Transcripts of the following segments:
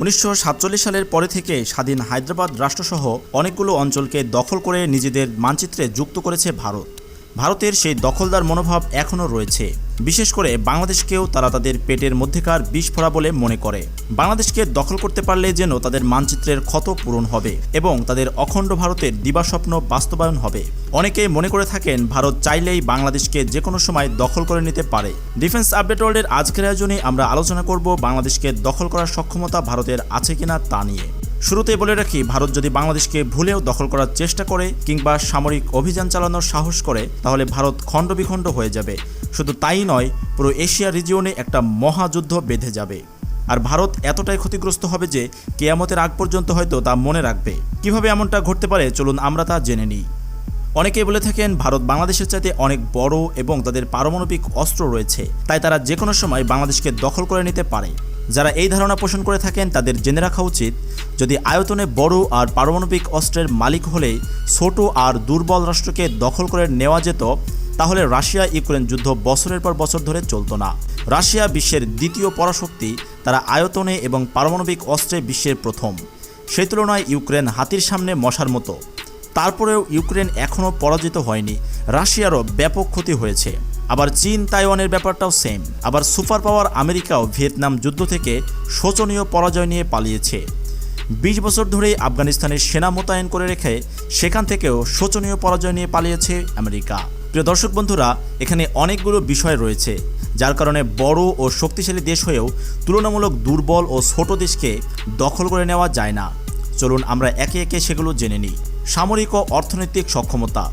উনিশশো সাতচল্লিশ সালের পরে থেকে স্বাধীন হায়দ্রাবাদ রাষ্ট্রসহ অনেকগুলো অঞ্চলকে দখল করে নিজেদের মানচিত্রে যুক্ত করেছে ভারত। ভারতের সেই দখলদার মনোভাব এখনও রয়েছে। বিশেষ করে বাংলাদেশকেও তারা তাদের পেটের মধ্যেকার বিষ ফোড়া বলে মনে করে। বাংলাদেশকে দখল করতে পারলে যেন তাদের মানচিত্রের ক্ষত পূরণ হবে এবং তাদের অখণ্ড ভারতের দিবাস্বপ্ন বাস্তবায়ন হবে। অনেকে মনে করে থাকেন, ভারত চাইলেই বাংলাদেশকে যে কোনো সময় দখল করে নিতে পারে। ডিফেন্স আপডেট ওয়ার্ল্ডের আজকের আয়োজনে আমরা আলোচনা করব বাংলাদেশকে দখল করার সক্ষমতা ভারতের আছে কিনা তা নিয়ে। শুরুতে বলে রাখি, ভারত যদি বাংলাদেশকে ভুলেও দখল করার চেষ্টা করে কিংবা সামরিক অভিযান চালানোর সাহস করে, তাহলে ভারত খণ্ডবিখণ্ড হয়ে যাবে। শুধু তাই নয়, পুরো এশিয়া রিজিয়নে একটা মহাযুদ্ধ বেঁধে যাবে। আর ভারত এতটাই ক্ষতিগ্রস্ত হবে যে, কেয়ামতের আগ পর্যন্ত হয়তো তা মনে রাখবে। কীভাবে এমনটা ঘটতে পারে, চলুন আমরা তা জেনে নিই। অনেকেই বলে থাকেন, ভারত বাংলাদেশের চাইতে অনেক বড় এবং তাদের পারমাণবিক অস্ত্র রয়েছে। তাই তারা যে কোনো সময় বাংলাদেশকে দখল করে নিতে পারে। যারা এই ধারণা পোষণ করে থাকেন তাদের জেনে রাখা উচিত, যদি আয়তনে বড় আর পারমাণবিক অস্ত্রের মালিক হলে ছোট আর দুর্বল রাষ্ট্রকে দখল করে নেওয়া যেত, তাহলে রাশিয়া ইউক্রেন যুদ্ধ বছরের পর বছর ধরে চলতো না। রাশিয়া বিশ্বের দ্বিতীয় পরাশক্তি, তারা আয়তনে এবং পারমাণবিক অস্ত্রে বিশ্বের প্রথম। সেই তুলনায় ইউক্রেন হাতির সামনে মশার মতো। তারপরেও ইউক্রেন এখনও পরাজিত হয়নি। রাশিয়ারও ব্যাপক ক্ষতি হয়েছে। আবার চীন তাইওয়ানের ব্যাপারটাও সেম আবার সুপার পাওয়ার আমেরিকাও ভিয়েতনাম যুদ্ধ থেকে শোচনীয় পরাজয় নিয়ে পালিয়েছে। বিশ বছর ধরেই আফগানিস্তানের সেনা মোতায়েন করে রেখে সেখান থেকেও শোচনীয় পরাজয় নিয়ে পালিয়েছে আমেরিকা। প্রিয় দর্শক বন্ধুরা, এখানে অনেকগুলো বিষয় রয়েছে, যার কারণে বড় ও শক্তিশালী দেশ হয়েও তুলনামূলক দুর্বল ও ছোট দেশকে দখল করে নেওয়া যায় না। চলুন আমরা একে একে সেগুলো জেনে নিই। সামরিক ও অর্থনৈতিক সক্ষমতা।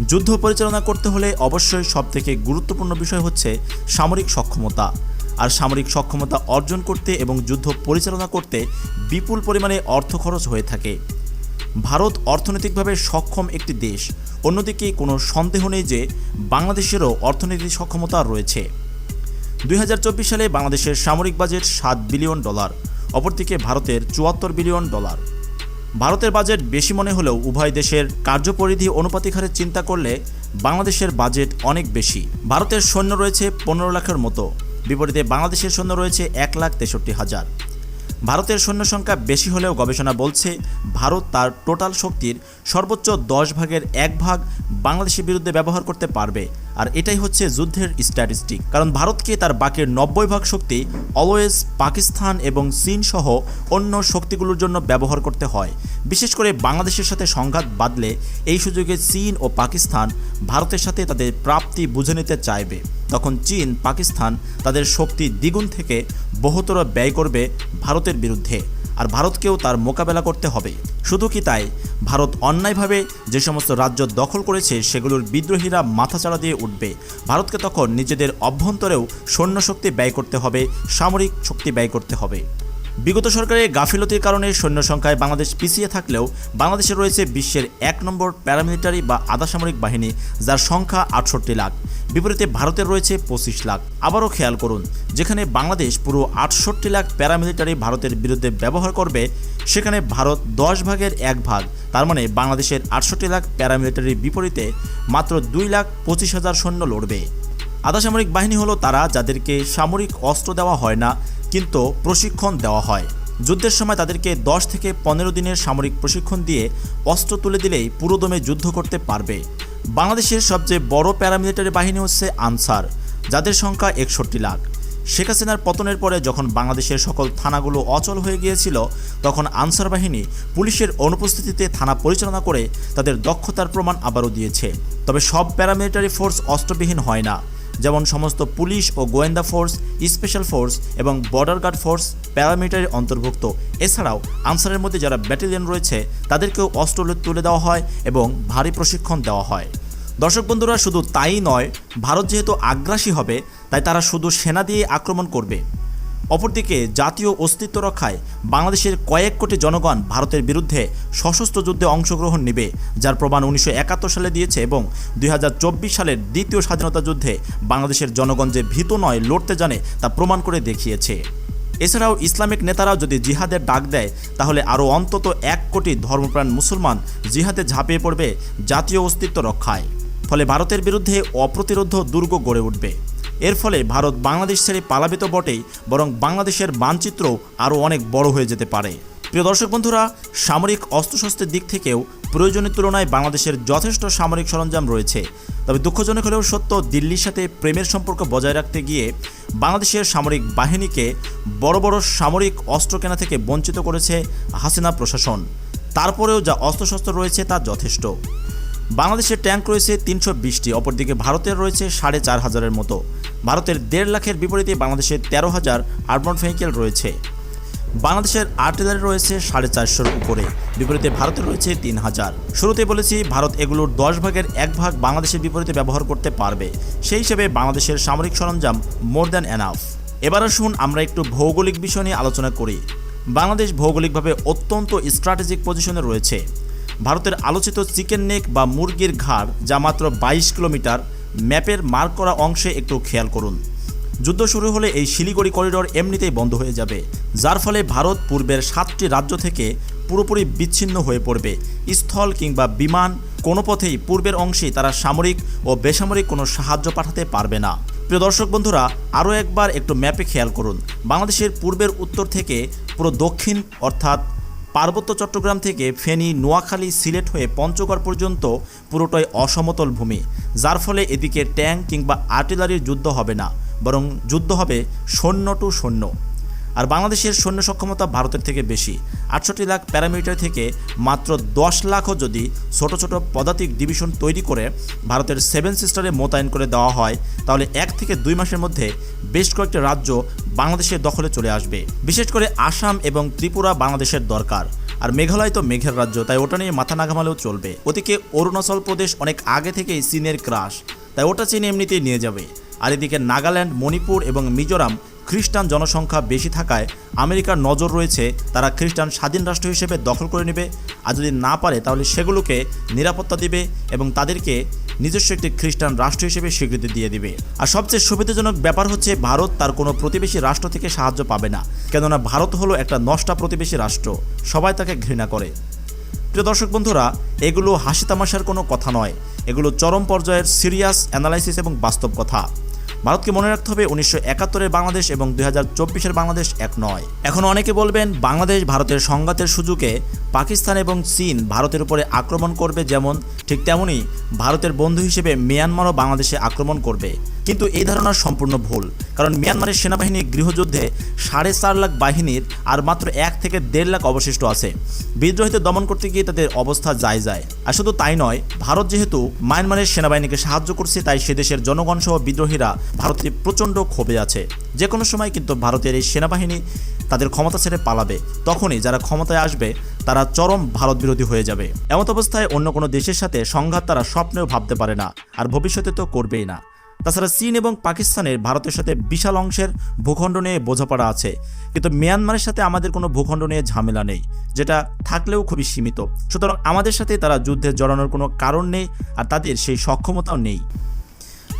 যুদ্ধ পরিচালনা করতে হলে অবশ্যই সবথেকে গুরুত্বপূর্ণ বিষয় হচ্ছে সামরিক সক্ষমতা। আর সামরিক সক্ষমতা অর্জন করতে এবং যুদ্ধ পরিচালনা করতে বিপুল পরিমাণে অর্থ খরচ হয়ে থাকে। ভারত অর্থনৈতিকভাবে সক্ষম একটি দেশ। অন্যদিকে কোনো সন্দেহ নেই যে বাংলাদেশেরও অর্থনৈতিক সক্ষমতা রয়েছে। দুই হাজার চব্বিশ সালে বাংলাদেশের সামরিক বাজেট সাত বিলিয়ন ডলার, অপরদিকে ভারতের চুয়াত্তর বিলিয়ন ডলার। ভারতের বাজেট বেশি মনে হলেও উভয় দেশের কার্যপরিধি অনুপাতিক হারে চিন্তা করলে বাংলাদেশের বাজেট অনেক বেশি। ভারতের সৈন্য রয়েছে পনেরো লাখের মতো। বিপরীতে বাংলাদেশের সৈন্য রয়েছে এক লাখ তেষট্টি হাজার। ভারতের সৈন্য সংখ্যা বেশি হলেও গবেষণা বলছে ভারত তার টোটাল শক্তির সর্বোচ্চ দশ ভাগের এক ভাগ বাংলাদেশের বিরুদ্ধে ব্যবহার করতে পারবে। আর এটাই হচ্ছে যুদ্ধের স্ট্যাটিস্টিক কারণ ভারতকে তার বাকির নব্বই ভাগ শক্তি অলওয়েজ পাকিস্তান এবং চীন সহ অন্য শক্তিগুলোর জন্য ব্যবহার করতে হয়। বিশেষ করে বাংলাদেশের সাথে সংঘাত বাদলে এই সুযোগে চীন ও পাকিস্তান ভারতের সাথে তাদের প্রাপ্তি বুঝে নিতে চাইবে। তখন চীন, পাকিস্তান তাদের শক্তি দ্বিগুণ থেকে বহুতর ব্যয় করবে ভারতের বিরুদ্ধে, আর ভারতকেও তার মোকাবেলা করতে হবে। শুধু কি তাই? ভারত অন্যায়ভাবে যে সমস্ত রাজ্য দখল করেছে, সেগুলোর বিদ্রোহীরা মাথাচাড়া দিয়ে উঠবে। ভারতকে তখন নিজেদের অভ্যন্তরেও সৈন্য শক্তি ব্যয় করতে হবে, সামরিক শক্তি ব্যয় করতে হবে। বিগত সরকারের গাফিলতির কারণে সৈন্য সংখ্যায় বাংলাদেশ পিছিয়ে থাকলেও বাংলাদেশে রয়েছে বিশ্বের এক নম্বর প্যারামিলিটারি বা আধা সামরিক বাহিনী, যার সংখ্যা আটষট্টি লাখ। বিপরীতে ভারতের রয়েছে পঁচিশ লাখ। আবারও খেয়াল করুন, যেখানে বাংলাদেশ পুরো আটষট্টি লাখ প্যারামিলিটারি ভারতের বিরুদ্ধে ব্যবহার করবে, সেখানে ভারত দশ ভাগের এক ভাগ। তার মানে বাংলাদেশের আটষট্টি লাখ প্যারামিলিটারির বিপরীতে মাত্র দুই লাখ পঁচিশ হাজার সৈন্য লড়বে। আধা সামরিক বাহিনী হলো তারা, যাদেরকে সামরিক অস্ত্র দেওয়া হয় না কিন্তু প্রশিক্ষণ দেওয়া হয়। যুদ্ধের সময় তাদেরকে দশ থেকে পনেরো দিনের সামরিক প্রশিক্ষণ দিয়ে অস্ত্র তুলে দিলেই পুরোদমে যুদ্ধ করতে পারবে। বাংলাদেশের সবচেয়ে বড় প্যারামিলিটারি বাহিনী হচ্ছে আনসার, যাদের সংখ্যা একষট্টি লাখ। শেখ হাসিনার পতনের পরে যখন বাংলাদেশের সকল থানাগুলো অচল হয়ে গিয়েছিল, তখন আনসার বাহিনী পুলিশের অনুপস্থিতিতে থানা পরিচালনা করে তাদের দক্ষতার প্রমাণ আবারও দিয়েছে। তবে সব প্যারামিলিটারি ফোর্স অস্ত্রবিহীন হয় না। যেমন সমস্ত পুলিশ ও গোয়েন্দা ফোর্স, স্পেশাল ফোর্স এবং বর্ডার গার্ড ফোর্স প্যারামিটারের অন্তর্ভুক্ত। এছাড়াও আনসারের মধ্যে যারা ব্যাটালিয়ন রয়েছে, তাদেরকেও অস্ত্র তুলে দেওয়া হয় এবং ভারী প্রশিক্ষণ দেওয়া হয়। দর্শক বন্ধুরা, শুধু তাই নয়, ভারত যেহেতু আগ্রাসী হবে, তাই তারা শুধু সেনা দিয়ে আক্রমণ করবে। অপরদিকে জাতীয় অস্তিত্ব রক্ষায় বাংলাদেশের কয়েক কোটি জনগণ ভারতের বিরুদ্ধে সশস্ত্র যুদ্ধে অংশগ্রহণ নেবে, যার প্রমাণ উনিশশো একাত্তর সালে দিয়েছে এবং দুই হাজার চব্বিশ সালের দ্বিতীয় স্বাধীনতা যুদ্ধে বাংলাদেশের জনগণ যে ভীত নয়, লড়তে জানে তা প্রমাণ করে দেখিয়েছে। এছাড়াও ইসলামিক নেতারাও যদি জিহাদের ডাক দেয়, তাহলে আরও অন্তত এক কোটি ধর্মপ্রাণ মুসলমান জিহাদে ঝাঁপিয়ে পড়বে জাতীয় অস্তিত্ব রক্ষায়। ফলে ভারতের বিরুদ্ধে অপ্রতিরোধ দুর্গ গড়ে উঠবে। এর ফলে ভারত বাংলাদেশ ছেড়ে পালাবে তো বটেই, বরং বাংলাদেশের মানচিত্র আরও অনেক বড় হয়ে যেতে পারে। প্রিয় দর্শক বন্ধুরা, সামরিক অস্ত্রশস্ত্রের দিক থেকেও প্রয়োজনের তুলনায় বাংলাদেশের যথেষ্ট সামরিক সরঞ্জাম রয়েছে। তবে দুঃখজনক হলেও সত্য, দিল্লির সাথে প্রেমের সম্পর্ক বজায় রাখতে গিয়ে বাংলাদেশের সামরিক বাহিনীকে বড় বড় সামরিক অস্ত্র কেনা থেকে বঞ্চিত করেছে হাসিনা প্রশাসন। তারপরেও যা অস্ত্রশস্ত্র রয়েছে তা যথেষ্ট। বাংলাদেশের ট্যাঙ্ক রয়েছে তিনশো বিশটি, অপরদিকে ভারতের রয়েছে সাড়ে চার হাজারের মতো। ভারতের দেড় লাখের বিপরীতে বাংলাদেশের তেরো হাজার আর্মড ভেহিকেল রয়েছে। বাংলাদেশের আর্টিলারি রয়েছে সাড়ে চারশোর উপরে, বিপরীতে ভারতের রয়েছে তিন হাজার। শুরুতে বলেছি, ভারত এগুলোর দশ ভাগের এক ভাগ বাংলাদেশের বিপরীতে ব্যবহার করতে পারবে। সেই হিসেবে বাংলাদেশের সামরিক সরঞ্জাম মোর দ্যান এনাফ। এবার আসুন আমরা একটু ভৌগোলিক বিষয় নিয়ে আলোচনা করি। বাংলাদেশ ভৌগোলিকভাবে অত্যন্ত স্ট্র্যাটেজিক পজিশনে রয়েছে। ভারতের আলোচিত চিকেন নেক বা মুরগির ঘাড়, যা মাত্র বাইশ কিলোমিটার, ম্যাপের মার্ক করা অংশে একটু খেয়াল করুন। যুদ্ধ শুরু হলে এই শিলিগুড়ি করিডোর এমনিতেই বন্ধ হয়ে যাবে, যার ফলে ভারত পূর্বের সাতটি রাজ্য থেকে পুরোপুরি বিচ্ছিন্ন হয়ে পড়বে। স্থল কিংবা বিমান কোনো পথেই পূর্বের অংশে তারা সামরিক ও বেসামরিক কোনো সাহায্য পাঠাতে পারবে না। প্রিয় দর্শক বন্ধুরা, আরও একবার একটু ম্যাপে খেয়াল করুন। বাংলাদেশের পূর্বের উত্তর থেকে পুরো দক্ষিণ, অর্থাৎ পার্বত্য চট্টগ্রাম থেকে ফেনী, নোয়াখালী, সিলেট হয়ে পঞ্চগড় পর্যন্ত পুরোটাই অসমতল ভূমি। যার ফলে এদিকে ট্যাঙ্ক কিংবা আর্টিলারির যুদ্ধ হবে না, বরং যুদ্ধ হবে সৈন্য টু সৈন্য। আর বাংলাদেশের সৈন্য সক্ষমতা ভারতের থেকে বেশি। আটষট্টি লাখ প্যারামিটার থেকে মাত্র দশ লাখও যদি ছোট ছোট পদাতিক ডিভিশন তৈরি করে ভারতের সেভেন সিস্টারে মোতায়েন করে দেওয়া হয়, তাহলে এক থেকে দুই মাসের মধ্যে বেশ কয়েকটি রাজ্য বাংলাদেশের দখলে চলে আসবে। বিশেষ করে আসাম এবং ত্রিপুরা বাংলাদেশের দরকার। আর মেঘালয় তো মেঘের রাজ্য, তাই ওটা নিয়ে মাথা না ঘামালেও চলবে। ওদিকে অরুণাচল প্রদেশ অনেক আগে থেকেই চীনের ক্রাশ, তাই ওটা চীন এমনিতেই নিয়ে যাবে। আর এদিকে নাগাল্যান্ড, মণিপুর এবং মিজোরাম খ্রিস্টান জনসংখ্যা বেশি থাকায় আমেরিকার নজর রয়েছে তারা খ্রিস্টান স্বাধীন রাষ্ট্র হিসেবে দখল করে নেবে। আর যদি না পারে, তাহলে সেগুলোকে নিরাপত্তা দিবে এবং তাদেরকে নিজস্ব একটি খ্রিস্টান রাষ্ট্র হিসেবে স্বীকৃতি দিয়ে দিবে। আর সবচেয়ে সুবিধাজনক ব্যাপার হচ্ছে ভারত তার কোনো প্রতিবেশী রাষ্ট্র থেকে সাহায্য পাবে না, কেননা ভারত হলো একটা নষ্টা প্রতিবেশী রাষ্ট্র। সবাই তাকে ঘৃণা করে। প্রিয় দর্শক বন্ধুরা, এগুলো হাসি তামাশার কোনো কথা নয়। এগুলো চরম পর্যায়ের সিরিয়াস অ্যানালাইসিস এবং বাস্তব কথা। ভারতকে মনে রাখতে হবে উনিশশো একাত্তরের বাংলাদেশ এবং দুই হাজার বাংলাদেশ এক নয়। এখন অনেকে বলবেন, বাংলাদেশ ভারতের সংঘাতের সুযোগে পাকিস্তান এবং চীন ভারতের উপরে আক্রমণ করবে যেমন, ঠিক তেমনই ভারতের বন্ধু হিসেবে মিয়ানমারও বাংলাদেশে আক্রমণ করবে। কিন্তু এই ধারণা সম্পূর্ণ ভুল, কারণ মিয়ানমারের সেনাবাহিনী গৃহযুদ্ধে সাড়ে চার লাখ বাহিনীর আর মাত্র এক থেকে দেড় লাখ অবশিষ্ট আছে। বিদ্রোহীদের দমন করতে গিয়ে তাদের অবস্থা যায় যায়। আর শুধু তাই নয়, ভারত যেহেতু মায়ানমারের সেনাবাহিনীকে সাহায্য করছে, তাই সে দেশের জনগণ সহ বিদ্রোহীরা ভারতে প্রচণ্ড ক্ষোভে আছে। যে কোনো সময় কিন্তু ভারতের এই সেনাবাহিনী তাদের ক্ষমতা ছেড়ে পালাবে। তখনই যারা ক্ষমতায় আসবে, তারা চরম ভারত বিরোধী হয়ে যাবে। এমত অবস্থায় অন্য কোনো দেশের সাথে সংঘাত তারা স্বপ্নেও ভাবতে পারে না, আর ভবিষ্যতে তো করবেই না। তাছাড়া চীন এবং পাকিস্তানের ভারতের সাথে বিশাল অংশের ভূখণ্ড নিয়ে বোঝাপড়া আছে। কিন্তু মিয়ানমারের সাথে আমাদের কোনো ভূখণ্ড নিয়ে ঝামেলা নেই, যেটা থাকলেও খুবই সীমিত। সুতরাং আমাদের সাথে তারা যুদ্ধে জড়ানোর কোনো কারণ নেই, আর তাদের সেই সক্ষমতাও নেই।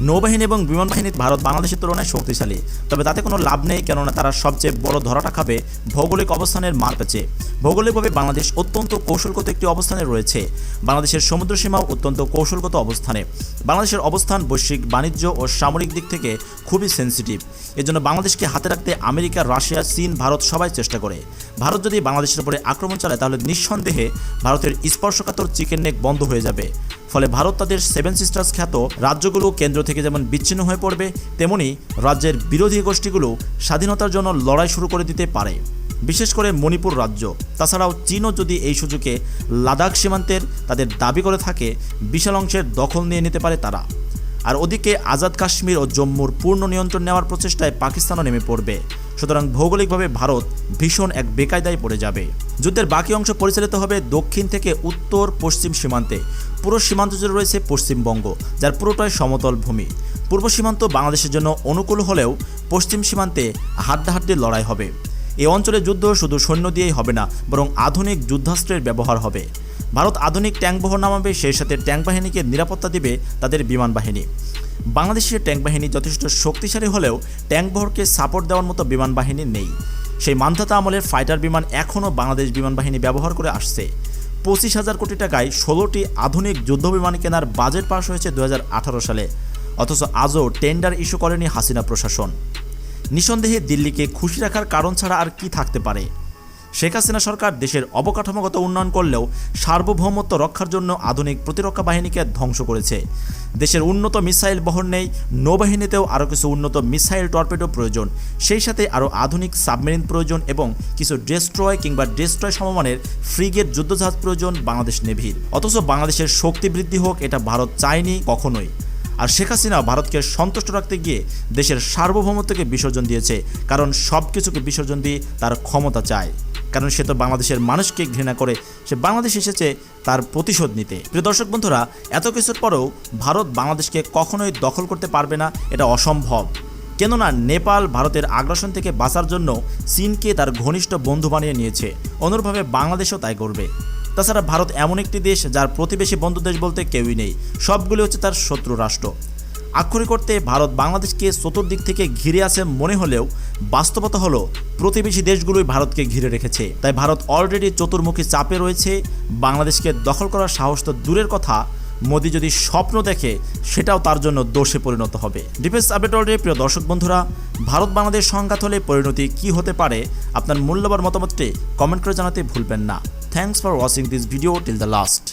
নৌবাহিনী এবং বিমান বাহিনী ভারত বাংলাদেশের তুলনায় শক্তিশালী। তবে তাতে কোনো লাভ নেই কেননা তারা সবচেয়ে বড় ধরাটা খাবে ভৌগোলিক অবস্থানের মার পেছে ভৌগোলিকভাবে বাংলাদেশ অত্যন্ত কৌশলগত একটি অবস্থানে রয়েছে। বাংলাদেশের সমুদ্র সীমাও অত্যন্ত কৌশলগত অবস্থানে। বাংলাদেশের অবস্থান বৈশ্বিক, বাণিজ্য ও সামরিক দিক থেকে খুবই সেন্সিটিভ এজন্য বাংলাদেশকে হাতে রাখতে আমেরিকা, রাশিয়া, চীন, ভারত সবাই চেষ্টা করে। ভারত যদি বাংলাদেশের উপরে আক্রমণ চালায়, তাহলে নিঃসন্দেহে ভারতের স্পর্শকাতর চিকেন নেক বন্ধ হয়ে যাবে। ফলে ভারত তাদের সেভেন সিস্টার্স খ্যাত রাজ্যগুলো কেন্দ্র থেকে যেমন বিচ্ছিন্ন হয়ে পড়বে, তেমনি রাজ্যের বিরোধী গোষ্ঠীগুলো স্বাধীনতার জন্য লড়াই শুরু করে দিতে পারে। বিশেষ করে মণিপুর রাজ্য। তাছাড়াও চীনও যদি এই সুযোগে লাদাখ সীমান্তের তাদের দাবি করে থাকে, বিশাল অংশের দখল নিয়ে নিতে পারে তারা। আর ওদিকে আজাদ কাশ্মীর ও জম্মুর পূর্ণ নিয়ন্ত্রণ নেওয়ার প্রচেষ্টায় পাকিস্তানও নেমে পড়বে। সুতরাং ভৌগোলিকভাবে ভারত ভীষণ এক বেকায়দায় পড়ে যাবে। যুদ্ধের বাকি অংশ পরিচালিত হবে দক্ষিণ থেকে উত্তর পশ্চিম সীমান্তে। পুরো সীমান্ত জুড়ে রয়েছে পশ্চিমবঙ্গ, যার পুরোটাই সমতল ভূমি। পূর্ব সীমান্ত বাংলাদেশের জন্য অনুকূল হলেও পশ্চিম সীমান্তে হাড্ডাহাড্ডি লড়াই হবে। এই অঞ্চলে যুদ্ধ শুধু সৈন্য দিয়েই হবে না, বরং আধুনিক যুদ্ধাস্ত্রের ব্যবহার হবে। ভারত আধুনিক ট্যাঙ্ক বহর নামাবে, সেই সাথে ট্যাঙ্ক বাহিনীকে নিরাপত্তা দিবে তাদের বিমান বাহিনী। বাংলাদেশের ট্যাঙ্ক বাহিনী যথেষ্ট শক্তিশালী হলেও ট্যাঙ্ক বহরকে সাপোর্ট দেওয়ার মতো বিমান বাহিনী নেই। সেই মান্ধাতা আমলের ফাইটার বিমান এখনও বাংলাদেশ বিমান বাহিনী ব্যবহার করে আসছে। পঁচিশ হাজার কোটি টাকায় ষোলোটি আধুনিক যুদ্ধ বিমান কেনার বাজেট পাশ হয়েছে দু হাজার আঠারো সালে। অথচ আজও টেন্ডার ইস্যু করেনি হাসিনা প্রশাসন। নিঃসন্দেহে দিল্লিকে খুশি রাখার কারণ ছাড়া আর কি থাকতে পারে? শেখ হাসিনা সরকার দেশের অবকাঠামোগত উন্নয়ন করলেও সার্বভৌমত্ব রক্ষার জন্য আধুনিক প্রতিরক্ষা বাহিনীকে ধ্বংস করেছে। দেশের উন্নত মিসাইল বহন নেই, নৌবাহিনীতেও আরও কিছু উন্নত মিসাইল টর্পেডো প্রয়োজন। সেই সাথে আরও আধুনিক সাবমেরিন প্রয়োজন এবং কিছু ডেস্ট্রয় কিংবা ডেস্ট্রয় সমমানের ফ্রিগেট যুদ্ধজাহাজ প্রয়োজন বাংলাদেশ নেভির। অথচ বাংলাদেশের শক্তি বৃদ্ধি হোক, এটা ভারত চায়নি কখনোই। আর শেখ হাসিনা ভারতকে সন্তুষ্ট রাখতে গিয়ে দেশের সার্বভৌমত্বকে বিসর্জন দিয়েছে, কারণ সব কিছুকে বিসর্জন দিয়ে তার ক্ষমতা চায়। কারণ সে তো বাংলাদেশের মানুষকে ঘৃণা করে। সে বাংলাদেশ এসেছে তার প্রতিশোধ নিতে। প্রিয় দর্শক বন্ধুরা, এত কিছুর পরেও ভারত বাংলাদেশকে কখনোই দখল করতে পারবে না, এটা অসম্ভব। কেননা নেপাল ভারতের আগ্রাসন থেকে বাঁচার জন্য চীনকে তার ঘনিষ্ঠ বন্ধু বানিয়ে নিয়েছে। অনুরূপভাবে বাংলাদেশও তাই করবে। তাছাড়া ভারত এমন একটি দেশ যার প্রতিবেশী বন্ধু দেশ বলতে কেউই নেই। সবগুলি হচ্ছে তার শত্রু রাষ্ট্র। আক্ষরিক করতে ভারত বাংলাদেশকে চতুর্দিক থেকে ঘিরে আছে মনে হলেও বাস্তবতা হলো প্রতিবেশী দেশগুলোই ভারতকে ঘিরে রেখেছে। তাই ভারত অলরেডি চতুর্মুখী চাপে রয়েছে। বাংলাদেশকে দখল করার সাহস তো দূরের কথা। মোদি যদি স্বপ্ন দেখে, সেটাও তার জন্য দোষে পরিণত হবে। ডিফেন্স আপডেট অলরেডি প্রিয় দর্শক বন্ধুরা, ভারত বাংলাদেশ সংঘাত হলে পরিণতি কি হতে পারে, আপনার মূল্যবান মতামতটি কমেন্ট করে জানাতে ভুলবেন না। Thanks for watching this video till the last